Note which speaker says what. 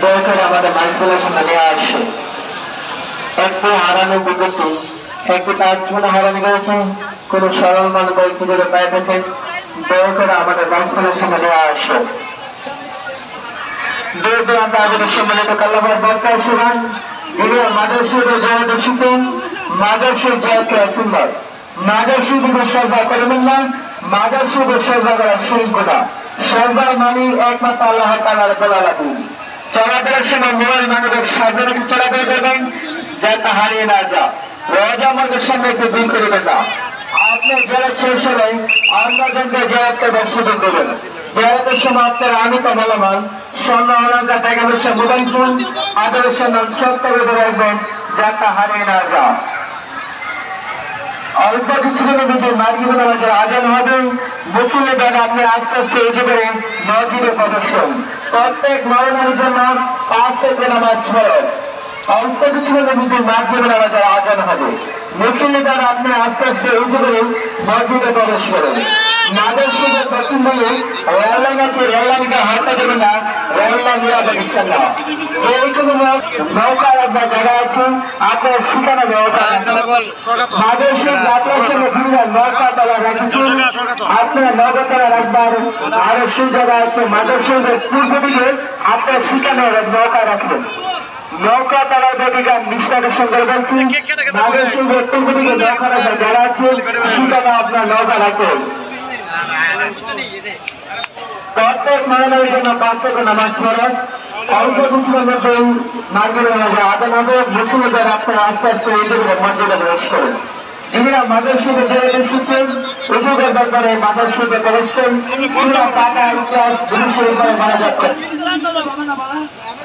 Speaker 1: দয়া করে আমাদের মাইকগুলোর সামনে নিয়ে আসে একটু হারানো বিপত্তি একটু কাজ মনে হারানো গেছে, কোন সরল মানুষ ব্যক্তি যদি পায়ে থাকে দয়া করে আমাদের মাইকগুলোর সামনে নিয়ে আসে দূর আমাদের সম্মানিত কাল্লাভার বর্তা ছিলেন যিনি দিকে সর্বা করবেন না মাদাসী সর্বা করা শিল্প না সর্বা মানে একমাত্র আল্লাহ তালার বলা লাগুন চলাফেরার সময় মোবাইল মানবের সাবধানে চলাফেরা করবেন যাতে হারিয়ে না যা রোজা আমাদের একটু দিন করবেন না আপনার জেলা শেষ হলে অন্যজনকে জেলাকে সুযোগ দেবেন জেলাতের সময় আপনার আনিত মলমান স্বর্ণ অলঙ্কার টাকা পয়সা মোবাইল ফোন সম্মান সব করে রাখবেন, যাতে আজান হবে। মুসলিম ব্যাগ আপনি আস্তে আস্তে এগিয়ে মসজিদে প্রদর্শন। প্রত্যেক মরণের জন্য পাঁচ থেকে নামাজ ফরজ অল্প কিছুক্ষণের মধ্যে মাধ্যমে নামাজের আজান হবে। মুসলিম ব্যাগ আপনি আস্তে আস্তে এগিয়ে মসজিদে প্রবেশ করেন। মাদের জায়গা নৌকা রাখবার আরও সুজায়গা আছে মাদেশের পূর্ব দিকে আপনার নৌকা রাখবেন নৌকা তলা দিকে নিষ্ঠাকে সঙ্গে বলছি মাদেশের পূর্ব দিকে নৌকা রাখার যারা আপনার নৌকা রাখবেন প্রত্যেক মহিলার জন্য পাঁচ থেকে নামাজ পড়েন। অল্প কিছুর মধ্যে মার্গের নামাজে আদান হবে। মুসলিমদের আপনারা আস্তে আস্তে এদের মর্যাদা প্রবেশ করেন। যিনিরা মাদর্শিকে জেনে এসেছেন উদ্যোগের ব্যাপারে মাদর্শিকে করেছেন পুরো টাকা ইতিহাস উপরে মারা যাচ্ছেন